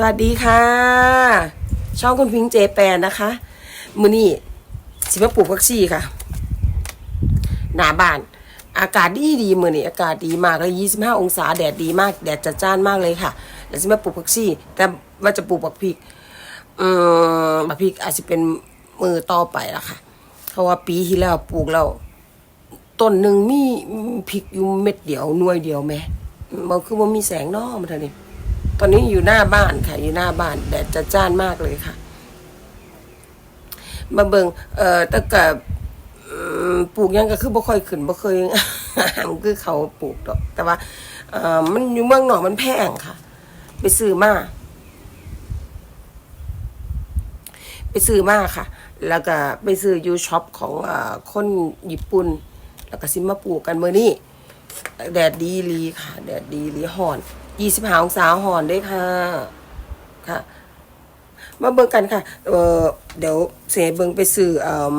สวัสดีค่ะ ช่องคุณพิงเจแปนนะคะ มือนี่สิมาปลูกผักชีค่ะ หนาบ้าน อากาศดีดีมือนี่อากาศดีมากเลยยี่สิบห้าองศาแดดดีมาก แดดจัดจ้านมากเลยค่ะเดี๋ยวสิมาปลูกผักชีแต่ว่าจะปลูกบักพริกอืมบักพริกอาจจะเป็นมือต่อไปละค่ะ เพราะว่าปีที่แล้วปลูกแล้วต้นหนึ่งมีพริกอยู่เม็ดเดียวหน่วยเดียวแม่มันคือว่ามีแสงนอกมันเท่านี้ ตอนนี้อยู่หน้าบ้านค่ะ อยู่หน้าบ้านแดดจัดจ้านมากเลยค่ะ มาเบิงเอ่อแต่กะปลูกยังก็คือบ่ค่อยขึ้นบ่เคยมันคือเขาปลูกดอก แต่ว่าเอ่อมันอยู่เมืองนอกมันแพงค่ะ ไปซื้อมาไปซื้อมาค่ะ แล้วก็ไปซื้อยูช็อปของเอ่อคนญี่ปุ่น แล้วก็ซิมาปลูกกันเมื่อนี้แดดดีลีค่ะ แดดดีลีห่อน ยี่สิบห้าองศาหอนด้วยค่ะ ค่ะ มาเบิ่งกันค่ะ เออเดี๋ยวเสียเบิ่งไปซื้อเอ่อ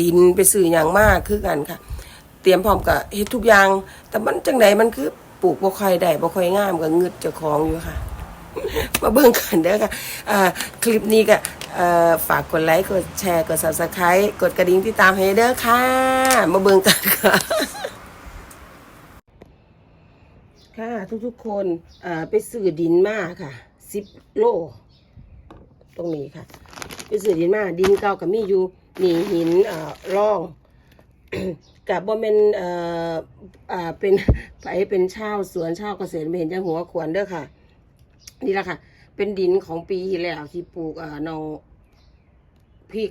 ดินไปซื้ออย่างมากคือกันค่ะ เตรียมพร้อมกับเฮ็ดทุกอย่าง แต่มันจังไดมันคือปลูกบ่ค่อยได้บ่ค่อยงามก็งึดเจ้าของอยู่ค่ะ มาเบิ่งกันเด้อค่ะอ่าคลิปนี้ก็ฝากกดไลค์ กดแชร์ กด Subscribe กดกระดิ่งติดตามให้เด้อค่ะ มาเบิ่งกันค่ะ ค่ะ ทุกๆคนไปซื้อดินมาค่ะสิบโลตรงนี้ค่ะ ไปซื้อดินมาดินเก่ากับมีอยู่มีหินอ่าร่องกับบ่แม่นเอ่ออ่าเป็นไปเป็นชาวสวนชาวเกษตรไม่เห็นจะหัวขวนเด้อค่ะ นี่ละค่ะ เป็นดินของปีที่แล้วที่ปลูกอ่าน้องพริก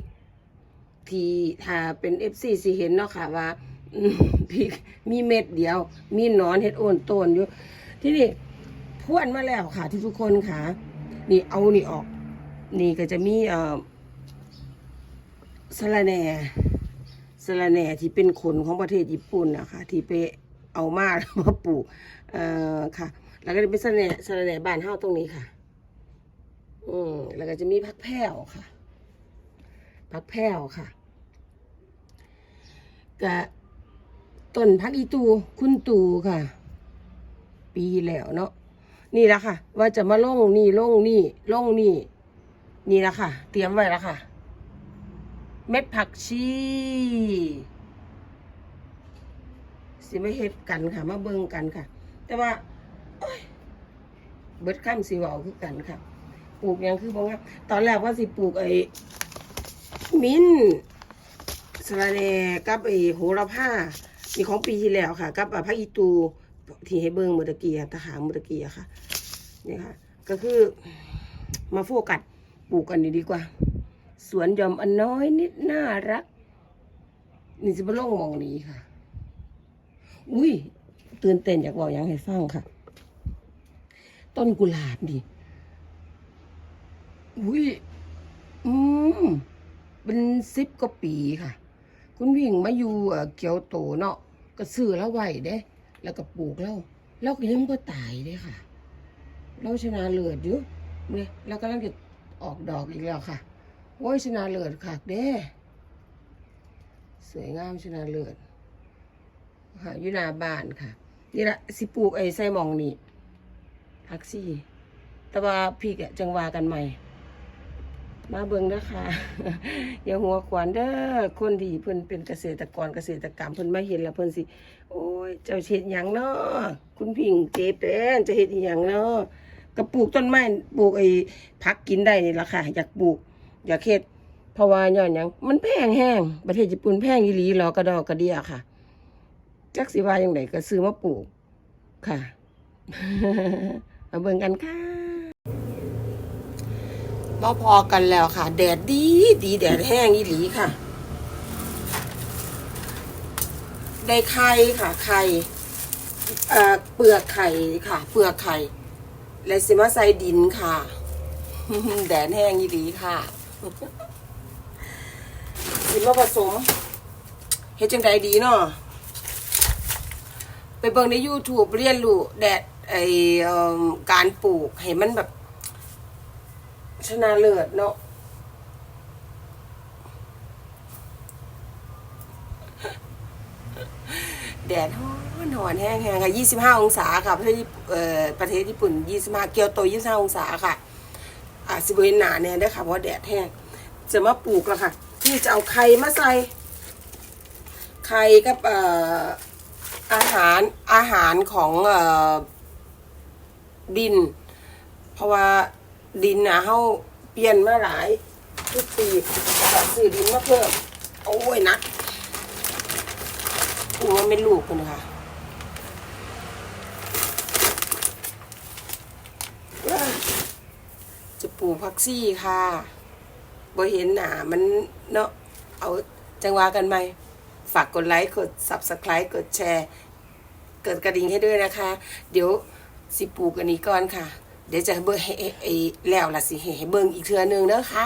ที่ถ้าเป็นเอฟซีสิเห็นเนาะค่ะว่า พริกมีเม็ดเดียว มีหนอนเห็ดโอนต้นอยู่ ที่นี่พวนมาแล้วค่ะ ที่ทุกคนค่ะ นี่เอานี่ออก นี่ก็จะมีเอ่อสะระแหน่สะระแหน่ที่เป็นขนของประเทศญี่ปุ่นนะคะที่ไปเอามามาปลูกเอ่อค่ะ แล้วก็จะเป็นสะระแหน่สะระแหน่บ้านเฮาตรงนี้ค่ะอืมแล้วก็จะมีผักแพรวค่ะผักแพรวค่ะกะ ต้นพักอีตูคุณตูค่ะ ปีแล้วเนาะนี่ละค่ะ ว่าจะมาลงนี่ลงนี่ลงนี่ นี่ละค่ะ เตรียมไว้แล้วค่ะ เม็ดผักชีสิไม่เฮ็ดกันค่ะ มาเบิ่งกันค่ะ แต่ว่าเบิดข้ามสีวาคือกันค่ะ ปลูกยังคือบอกว่าตอนแรกว่าสิปลูกไอ้มิ้นสะระแหน่กับไอ้โหระพา มีของปีที่แล้วค่ะ กับพระอีตูที่ให้เบิ้งมื่อตะกี้อะทหารมื่อตะกี้อะค่ะนี่ค่ะ ก็คือมาโฟกัสปลูกกันนี้ดีกว่า สวนยอมอันน้อยนิดน่ารัก นี่จะมาลงมองนี้ค่ะ อุ้ยตื่นเต้นอยากบอกอย่างให้ฟังค่ะ ต้นกุหลาบดิอุ้ย อืม เป็นสิบกว่าปีค่ะ คุณวิ่งมาอยู่เกียวโตเนาะก็ซื้อแล้วไหวเด้ แล้วก็ปลูกแล้วแล้วก็ยังก็ตายเด้ค่ะ เราชนะเลิศอยู่เนี่ยแล้วก็ลังจะออกดอกอีกแล้วค่ะโอ้ยชนะเลิศค่ะเด้สวยงามชนะเลิศค่ะยูนาบานค่ะ นี่ละสิปลูกไอ้ไส้มองนี่พักซี่ แต่ว่าพี่จังวากันใหม่ มาเบิ่งนะคะอย่าหัวขวานเด้อคนที่เพิ่นเป็นเกษตรกรเกษตรกรรมเพิ่นมาเห็นแล้วเพิ่นสิ โอ้ยเจ้าเฮ็ดหยังเนาะคุณพิงเจ็บแปนจะเฮ็ดหยังเนาะก็ปลูกต้นไม้ปลูกไอ้ผักกินได้นี่ล่ะค่ะ อยากปลูก อยากเฮ็ดเพราะว่าย้อนหยังมันแพงแห้งประเทศญี่ปุ่นแพงอีหลีหรอกระดอกกระเดียค่ะจักสิว่าจังไดก็ซื้อมาปลูกค่ะมาเบิ่งกันค่ะ มาพอกันแล้วค่ะ แดดดีดีแดดแห้งอีหลีค่ะ ได้ไข่ค่ะ ไข่เอ่อเปลือกไข่ค่ะ เปลือกไข่ และสิมาใส่ดินค่ะ แดดแห้งอีหลีค่ะสิมาผสมเฮ็ดจังใดดีเนาะไปเบิ่งใน YouTube เรียนรู้แดดไอเอิ่มการปลูกให้มันแบบ ชนะเลิศเนาะแดดฮ้อนหอนแห้งแห้งค่ะ 25 องศาค่ะประเทศญี่ปุ่นเอ่อประเทศญี่ปุ่น 25 เกียวโต 25 องศาค่ะ อ่าสิบเวนหนาเนี่ยได้ค่ะเพราะแดดแห้ง จะมาปลูกแล้วค่ะ ที่จะเอาไข่มาใส่ ไข่กับเอ่ออาหารอาหารของเอ่อดิน เพราะว่า ดินนะเฮาเปลี่ยนมาหลายทุกปีก็ซื้อดินมาเพิ่ม โอ้ยนักอูมันเป็นลูกคุณค่ะจะปลูกผักซี่ค่ะบ่เห็นหนามันเนาะเอาจังหวะกันไหม ฝากกดไลค์ กด subscribe กดแชร์ เกิดกระดิ่งให้ด้วยนะคะ เดี๋ยวสิปลูกอันนี้ก่อนค่ะ ดี๋ยวจะเบิ่งให้ไอ้แล้วล่ะสิให้เบิ่งอีกเทื่อนึงเด้อค่ะ